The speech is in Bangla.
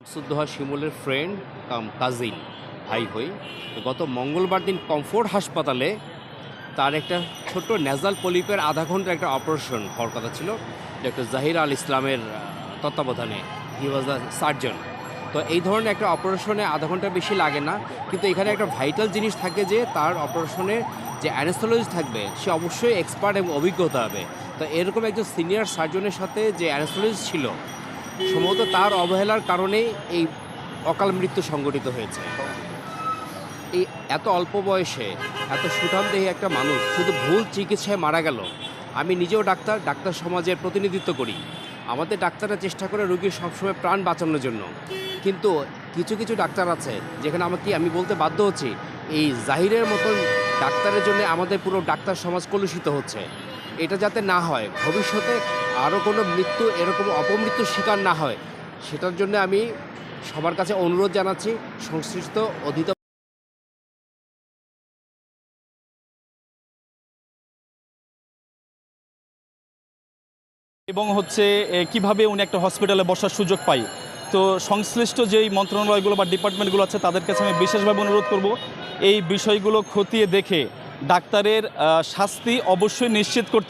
শামসুদ্দোহা শিমুলের ফ্রেন্ড কাম, কাজিন, ভাই হই। গত মঙ্গলবার দিন কমফোর্ট হাসপাতালে তার একটা ছোট্ট নেজাল পলিপের আধা ঘণ্টা একটা অপারেশন হওয়ার কথা ছিল। ডক্টর জাহির আল ইসলামের তত্ত্বাবধানে। হি ওয়াজ দ্য সার্জন তো এই ধরনের একটা অপারেশনে আধা ঘণ্টা বেশি লাগে না। কিন্তু এখানে একটা ভাইটাল জিনিস থাকে যে, তার অপারেশনে যে অ্যানেস্থোলজিস্ট থাকবে, সে অবশ্যই এক্সপার্ট এবং অভিজ্ঞতা হবে। তো এরকম একজন সিনিয়র সার্জনের সাথে যে অ্যানেস্থোলজিস্ট ছিল সম্ভবত তার অবহেলার কারণেই এই অকাল মৃত্যু সংঘটিত হয়েছে। এই এত অল্প বয়সে, এত সুঠামদেহী একটা মানুষ শুধু ভুল চিকিৎসায় মারা গেল, আমি নিজেও ডাক্তার ডাক্তার সমাজের প্রতিনিধিত্ব করি। আমাদের ডাক্তাররা চেষ্টা করে রোগীর সবসময় প্রাণ বাঁচানোর জন্য। কিন্তু কিছু কিছু ডাক্তার আছে যেখানে আমাকে, আমি বলতে বাধ্য হচ্ছি, এই জাহিরের মতন ডাক্তারের জন্য আমাদের পুরো ডাক্তার সমাজ কলুষিত হচ্ছে। এটা যাতে না হয়, ভবিষ্যতে আরও কোনো মৃত্যু, এরকম অপমৃত্যুর শিকার না হয়, সেটার জন্য আমি সবার কাছে অনুরোধ জানাচ্ছি, সংশ্লিষ্ট অধিদপ্তর এবং হচ্ছে কীভাবে উনি একটা হসপিটালে বসার সুযোগ পাই তো সংশ্লিষ্ট যেই মন্ত্রণালয়গুলো বা ডিপার্টমেন্টগুলো আছে, তাদের কাছে আমি বিশেষভাবে অনুরোধ করব, এই বিষয়গুলো খতিয়ে দেখে ডাক্তারের শাস্তি অবশ্যই নিশ্চিত করতে